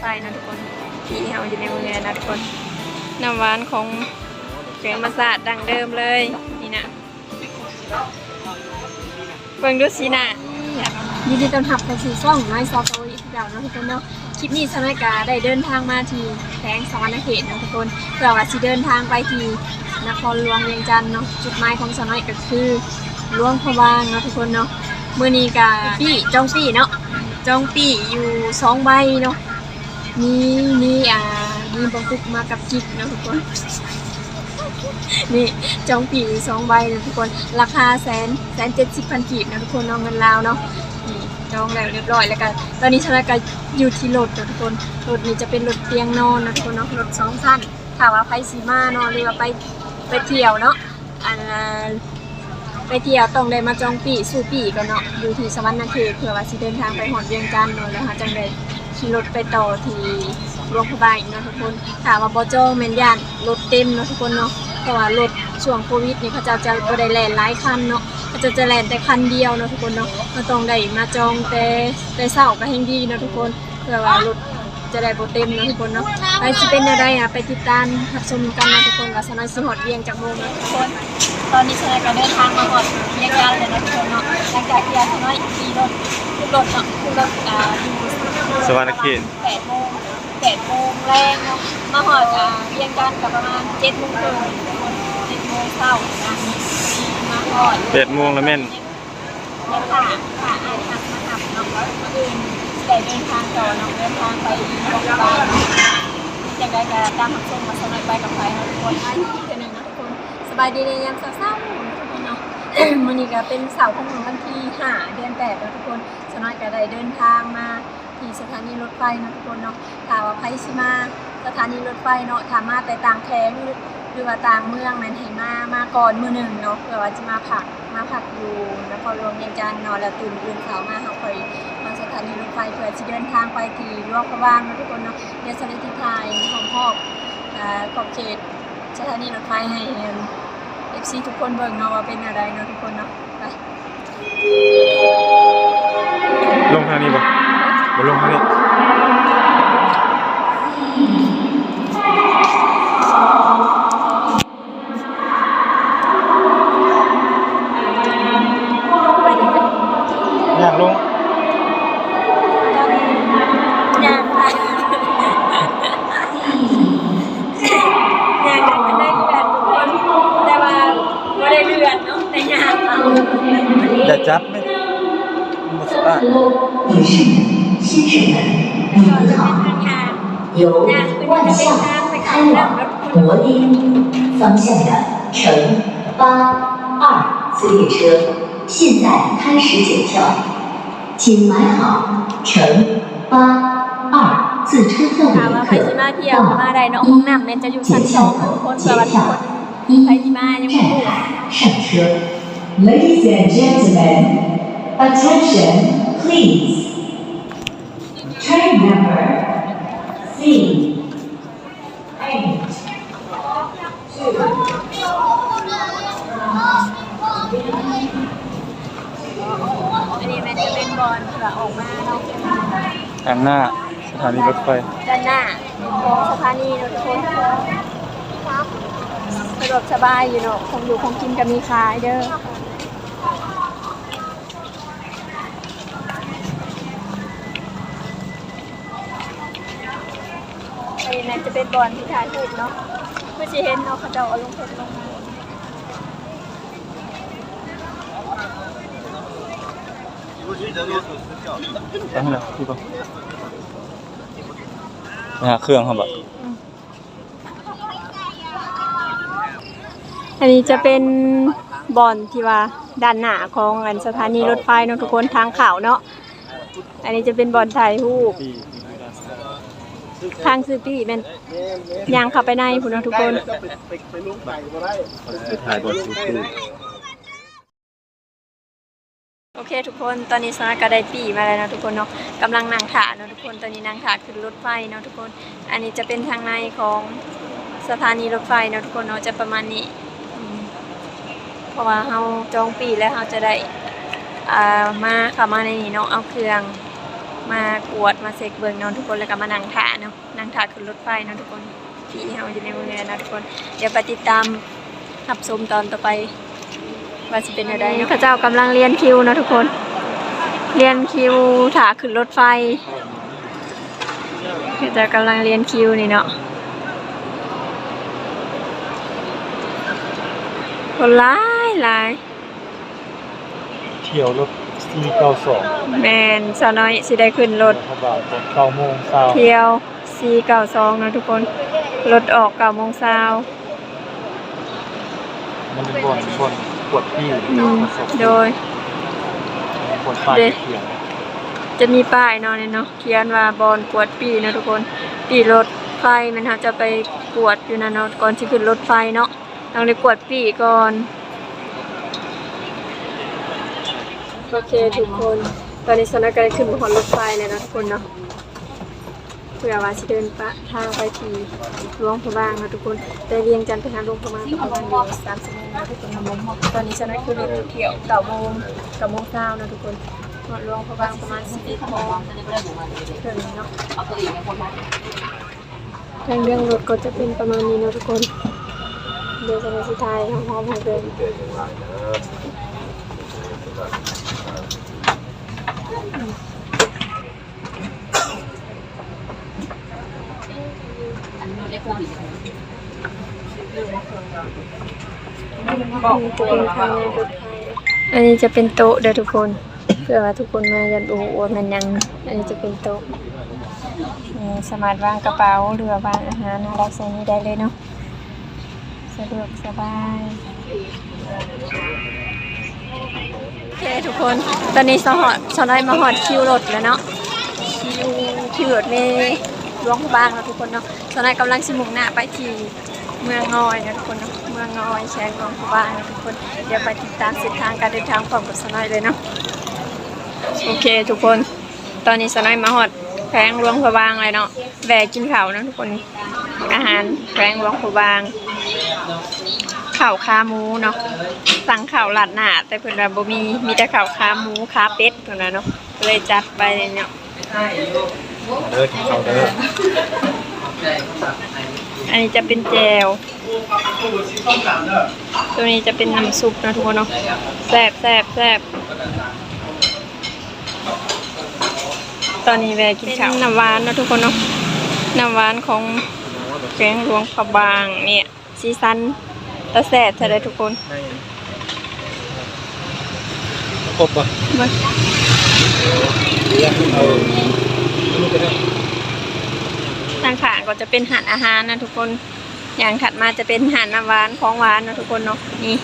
ไฟเนะทุกคนที่เฮาอยู่ในเมืองเนี่ยนะทุกคนน้ำหวานของแกงมาสาดดังเดิมเลยนี่นะเบิ่งดูสินะยินดีต้อนรับเข้าสู่ช่องน้ซอฟต์โออีกแล้วนะทุกคนเนาะคลิปนี้สนายกาได้เดินทางมาที่แขวงสวรรณเขตเนะทุกคนเพื่อว่าสิเดินทางไปที่นครหลวงเวียงจันทน์เนาะจุดหมายของสนายก็คือหลวงพะบางเนาะทุกคนเนาะเมื้อนี้กาปี้จ้องปี้เนาะจ้องปี้อยู่สองใบเนาะ มีมีอ่ามีบงกุกมากับจิกนะทุกคน นี่จองปีสองใบนะทุกคน ราคาแสนแสนเจ็ดสิบพันกีบนะทุกคนเอาเงินลาวเนาะนี่จองแล้วเรียบร้อยแล้วกันตอนนี้ชนะก็อยู่ที่รถนะทุกคนรถนี้จะเป็นรถเตียงนอนนะทุกคนเนาะรถสองขั้นถามว่าไปซีมาเนาะหรือว่าไปไปเที่ยวเนาะอันไปเที่ยวต้องได้มาจองปีสู่ปีก่อนเนาะอยู่ที่สวรรค์นาเขตเผื่อว่าสิเดินทางไปหอดเวียงจันทน์เนาะแล้วหาจังได้ ขี่รถไปต่อที่โรงพยาบาลอีกเนาะทุกคนถามว่าบ่จองแมนยานรถเต็มเนาะทุกคนเนาะเพราะว่ารถช่วงโควิดนี่เขาจะจะบได้แลนหลายคันเนาะเขาจะจะแลนแต่คันเดียวเนาะทุกคนเนาะก็ต้องได้มาจองแต่แต่เช้าก็แห่งดีเนาะทุกคนเพื่อว่ารถจะได้บ่เต็มเนาะทุกคนเนาะไปสิเป็นแนวใดนะไปติดตามรับชมกันนะทุกคนว่าสนอยสิฮอดเวียงจากโมงนะทุกคน ตอนนี้สนอยก็เดินทางมาฮอดเวียงจันทน์แล้วนะทุกคนเนาะหลังจากที่สนอยขี่รถขึ้นรถเนาะขึ้นรถอ่าอยู่ สวรรณเขตแปดโมงแปดโมงแรงเนาะมาหอดอ่าเรียงกันกับประมาณเจ็ดโมงครึ่งเจ็ดโมงเช้านะมาหอดแปดโมงแล้วแม่นแล้วค่ะค่ะอ่านหักมาหับเนาะมาอื่นแต่เดินทางต่อเนาะเดินทางไปโรงพยาบาลจะได้จะตามหักส่งมาสมัยไปกับใครเนาะทุกคนให้อีกทีหนึ่งนะทุกคนสบายดีในยามเศร้าๆทุกคนเนาะวันนี้ก็เป็นเสาร์ของวันที่ห้าเดือนแปดแล้วทุกคนสนอยก็ได้เดินทางมา ที่สถานีรถไฟเนาะทุกคนเนาะถาว่าไพสิมาสถานีรถไฟเนาะถามาแต่ต่างแข้งหรือว่าต่างเมืองนั้นให้มามาก่อนมือหนึ่งเนาะเพื่อว่าจะมาพักมาพักอยู่นครหลวงเวียงจันทน์เนาะแล้วตื่นตื่นเช้ามาเฮาค่อยมาสถานีรถไฟเพื่อจะเดินทางไปที่หลวงพระบางเนาะทุกคนเนาะเดี๋ยวสถานีทายของพ่อขอบเขตสถานีรถไฟให้เอฟซีทุกคนเบิ่งเนาะว่าเป็นอะไรเนาะทุกคนเนาะไปลงทางนี้บ่บ่ ลงท 开往柏林方向的乘八二次列车，现在开始检票，请买好乘八二次车票的旅客到一检票口检票，一站台上车。Ladies and gentlemen, attention, please. Train number three. ทางหน้าสถานีรถไฟ ด้านหน้าของสถานีเนาะทุกคนสะดวกสบายอยู่เนาะคงอยู่คงกินก็มีขายเด้อไอ้นั่นจะเป็นบอลที่ถ่ายรูปเนาะเพื่อจะเห็นเนาะเขาจะเอาลงเพจลงมา ตั้งแล้วพี่บ่ไปหาเครื่องครับบ่อันนี้จะเป็นบอลที่ว่าด้านหน้าของอันสถานีรถไฟเนาะทุกคนทางข่าวเนาะ อันนี้จะเป็นบอลถ่ายรูปพี่ทางซื้อปี้แมันยางเข้าไปในพุ่นเนาะทุกคน ถ่ายบทสูตู้ โอเคทุกคนตอนนี้สนาก็ได้ปีมาแล้วนะทุกคนเนาะกำลังนั่งถ่าเนาะทุกคนตอนนี้นั่งถ่าขึ้นรถไฟเนาะทุกคน อันนี้จะเป็นทางในของสถานีรถไฟเนาะทุกคนเนาะจะประมาณนี้ เพราะว่าเราจองปีแล้วเราจะได้อ่ามาข้ามาในนี้เนาะเอาเครื่องมากวดมาเซ็กเบิ่งเนาะทุกคนแล้วก็มานั่งถ่าเนาะนั่งถ่าขึ้นรถไฟเนาะทุกคนที่เฮาอยู่ในเมืองเนาะทุกคน เดี๋ยวไปติดตามรับชมตอนต่อไป ว่าสิเป็นอะไรเนาะพระเจ้ากำลังเรียนคิวเนาะทุกคน เรียนคิวถ่าขึ้นรถไฟพระเจ้ากำลังเรียนคิวนี่เนาะคนร้ายหลายเที่ยวรถ492แมนสาวน้อยสิได้ขึ้นรถเขาบอกตอน9โมงเช้าเที่ยว 492นะทุกคน รถออก9โมงเช้ามันเป็นบ่อนบ่อน ปวดพี่อืมโดย ปวดปลายเด้เขียงจะมีป้ายเนาะเนี่ยเนาะเขียนว่าบอลกวดปีนะทุกคน ปีรถไฟมันเขาจะไปกวดอยู่นะเนาะก่อนที่ขึ้นรถไฟเนาะต้องได้กวดปีก่อนโอเคทุกคน ตอนนี้สถานการณ์ขึ้นบนรถไฟเลยนะทุกคนเนาะ เพื่อว่าสิเดินปะทางไปที่หลวงพระบางนะทุกคนแต่เรียงจันทร์ไปทางหลวงพระบางประมาณเดียวสามสิบโมงนะทุกคนนะตอนนี้ฉะนั้นคือเรถเที่ยวเก้าโมงเก้าโมงเช้านะทุกคนหลวงพระบางประมาณสิบเอ็ดโมงถึงเนาะทางเรื่องรถก็จะเป็นประมาณนี้นะทุกคนเดี๋ยวจะไปสุดท้ายของพร้อมให้เดินอั อันนี้จะเป็นโต๊ะเด้อทุกคน เพื่อว่าทุกคนมายันดูว่ามันยัง อันนี้จะเป็นโต๊ะนี่สามารถวางกระเป๋าหรือว่าวางอาหารอะไรใส่นี้ได้เลยเนาะสะดวกสบายโอเคทุกคนตอนนี้สหอดสไลด์มาหอดคิวรถแล้วเนาะคิวคิวรถเมย์ หลวงพระบางแล้วทุกคนเนาะสไลด์กำลังสิมุ่งหน้าไปที่เมืองงอยนะทุกคนเนาะเมืองงอยแชร์หลวงพระบางนะทุกคนเดี๋ยวไปติดตามเส้นทางการเดินทางพร้อมกับสไลด์เลยเนาะโอเคทุกคนตอนนี้สไลด์มาหอดแพงหลวงพระบางเลยเนาะแวะกินข้าวนะทุกคนอาหารแพงหลวงพระบางข้าวขาหมูเนาะสั่งข้าวหลาดหน้าแต่เพิ่อนว่าบ่มีมีแต่ข้าวขาหมูขาเป็ดเพิ่นว่าเนาะเลยจัดไปเนาะ เด้อกินข้าวเด้ออันนี้จะเป็นแจว ตัวนี้จะเป็นน้ำซุปนะทุกคนเนาะแซ่บแซ่บแซ่บตอนนี้แวะกินข้าวน้ำหวานเนาะทุกคนเนาะน้ำหวานของแกงหลวงพระบางเนี่ยซีซันตะแซ่บเท่าไรทุกคนครบป่ะมาเอาลูกก็ได้ ทางขางก็จะเป็นอาหารอาหารนะทุกคน อย่างถัดมาจะเป็นอาหารน้ำหวานของหวานนะทุกคนเนาะ นี่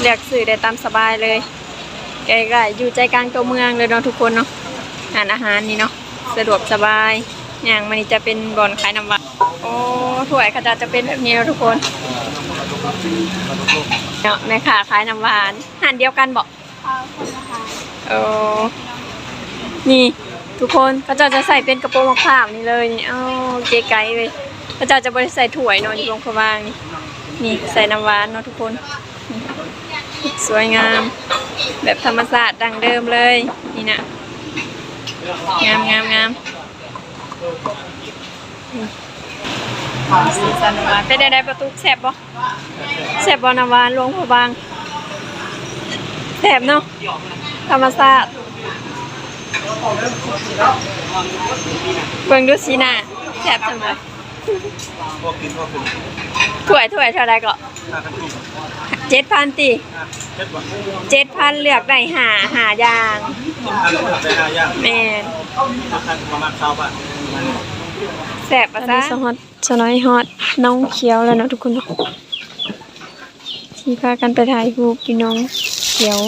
เลือกซื้อได้ตามสบายเลยใกล้ๆอยู่ใจกลางตัวเมืองเลยเนาะทุกคนเนาะอาหารอาหารนี่เนาะ สะดวกสบาย อย่างมันนี่จะเป็นบอนขายน้ำหวาน โอ้ถ้วยเขาจะจะเป็นแบบนี้เนาะทุกคนเนาะแม่ค้าขายน้ำหวานอาหารเดียวกันบอกเออนี่ ทุกคนเขาจะจะใส่เป็นกระโปรงมะพร้าวนี่เลยนี่อ้าเก๋ไก๋เลยเขาจะจะบริใส่ถ้วยเนอยู่ตรงขวางนี่นี่ใส่น้ำหวานเนาะทุกคนนี่สวยงาม แบบธรรมชาติดังเดิมเลย นี่นะงามงามงามสีสันน้ำหวานเป็นได้ได้ประตูแสบบ่แสบบ่น้ำหวานหลวงพระบางแสบเนาะธรรมชาติ เบิ่งดูสิน่ะแซ่บจังเลยพวกกินพวกกินถ้วยถ้วยเท่าไรก็ห้าพันกินเจ็ดพันตีเจ็ดบาทเจ็ดพันเลือกได้หาหาอย่างอันนี้ทำได้ห้าอย่างแม่นราคาประมาณเก้าบาทแซ่บปะจ๊ะสฮอตสน้อยฮอตน้องเขียวแล้วเนาะทุกคนเนาะที่พากันไปถ่ายรูปพี่น้องเขียว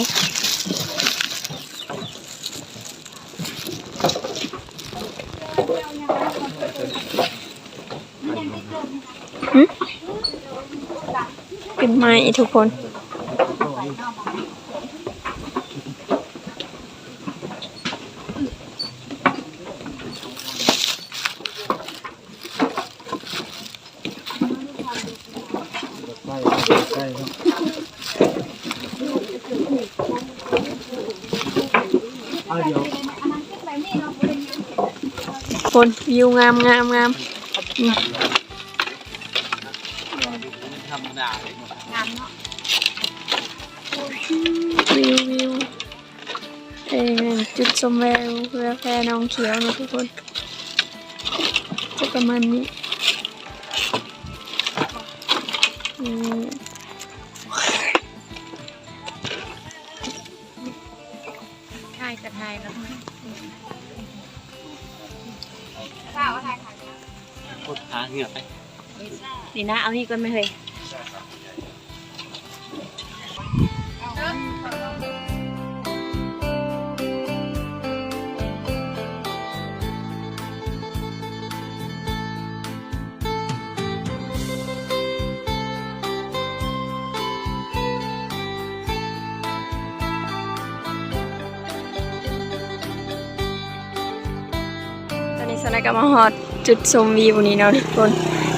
หึเป็นไม้ ทุกคนใกล้ใกล้เนาะเอาเดี๋ยวคนวิวงามงามงาม จุดชมวิวเรือแพน้องเขียวนะทุกคนจะประมาณนี้อืมใช่กระไทยแล้วข้าวอะไรค่ะพูดหาเหงื่อไปนี่นะเอานี่ก่อนไหมเฮ้ย ก็มาฮอดจุดชมวิวนี่เนาะทุกคน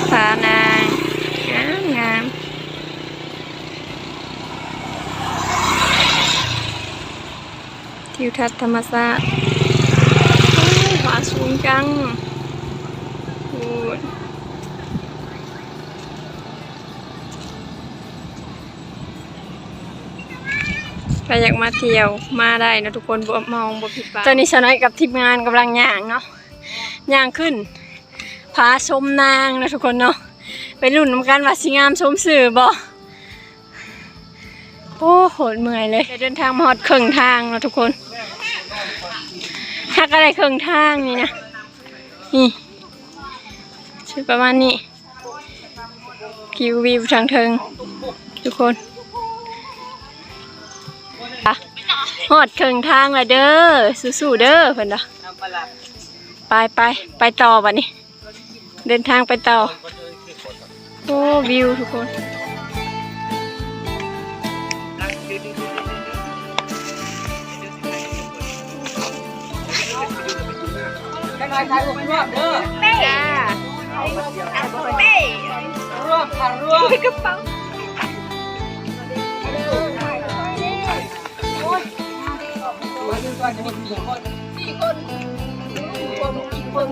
ผานางงามงามทิวทัศน์ธรรมศาตร์โอ้ยฟ้าสูงจังโอ้ยใครอยากมาเที่ยวมาได้นะทุกคนบ่มองบ่ผิดหวังตอนนี้สนายกับทีมงานกำลังย่างเนาะ ย่างขึ้นผาชมนางนะทุกคนเนาะไปรุ่นน้ำกันว่าสิงามชมสื่อบ่โอ้โหดเมื่อยเลยเดินทางมาอดครึ่งทางนะทุกคนหักอะไรครึ่งทางนี่นะนี่ชุดประมาณนี้คิววิวทางเทิง ทุกคนอะฮอดครึ่งทางล้วเด้อสู้ๆเด้อเพิ่อนเนาะ ไปไปไปต่อวันนี้ เดินทางไปต่อ โอ้วิวทุกคนยังไงถ่ายรูปรวบเด้อจ้ารวบค่ะรวบกระเป๋าร้อนผม โอ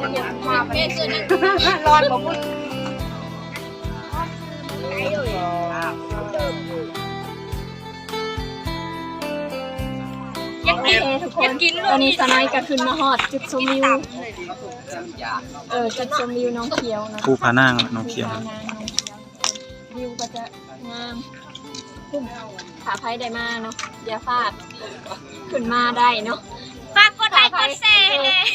เคทุกคนตอนนี้สนายก็ขึ้นมาฮอดจุดชมวิวเออจุดชมวิวน้องเขียวนะภูผานั่งน้องเขียว วิวก็จะงามขึ้นขาไพ่ได้มาเนาะอย่าฟาด ขึ้นมาได้เนาะ ฝากกดไลค์กดแชร์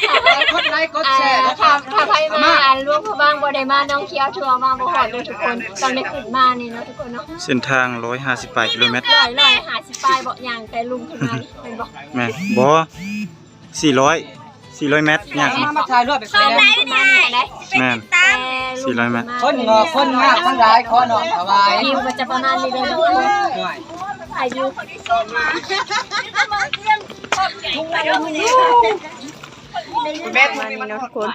ขาไพ่กดไลค์กดอ่าแชร์ขาขาไพ่มาอ่านร่วมพบางบ่ได้มาน้องเขียวชัวร์มาบ่หอดเลยทุกคนตอนได้ขึ้นมานี่เนาะทุกคนเนาะเส้นทาง 158กิโลเมตรลอยลอยหาสิปลายเบาะยางแต่ลุงขึ้นมานี่เป็นบอกแม่นบ่400 400เมตรยากมาถ่ายรูปไปตอนได้ขึ้นมานี่ได้แม่นแต่ลุง400เมตรคนงอคนงามทั้งหลายขอน้อมถวายวิวก็จะประมาณนี้เลยทุกคนหน่อยถ่ายวิวแม่ มานี่เนาะทุกคน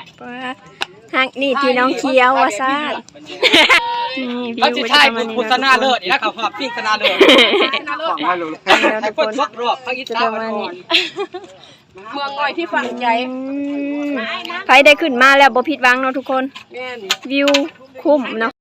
หักนี่พี่น้องเขียวว่าซ่านี่วิเขาวจะก็จะถ่ายประมาณนี้พุทธนาเนาะเลิศนี่นะเขาภาพพิงธนาเลิศของไม่รู้ให้คนทุกรอบเขาอิจจะฉาประกันมาณก่อนี้นเมืองง่อยที่ฝังใจอืมไผได้ขึ้นมาแล้วบ่ผิดหวังเนาะทุกคน วิวคุ้มเนาะ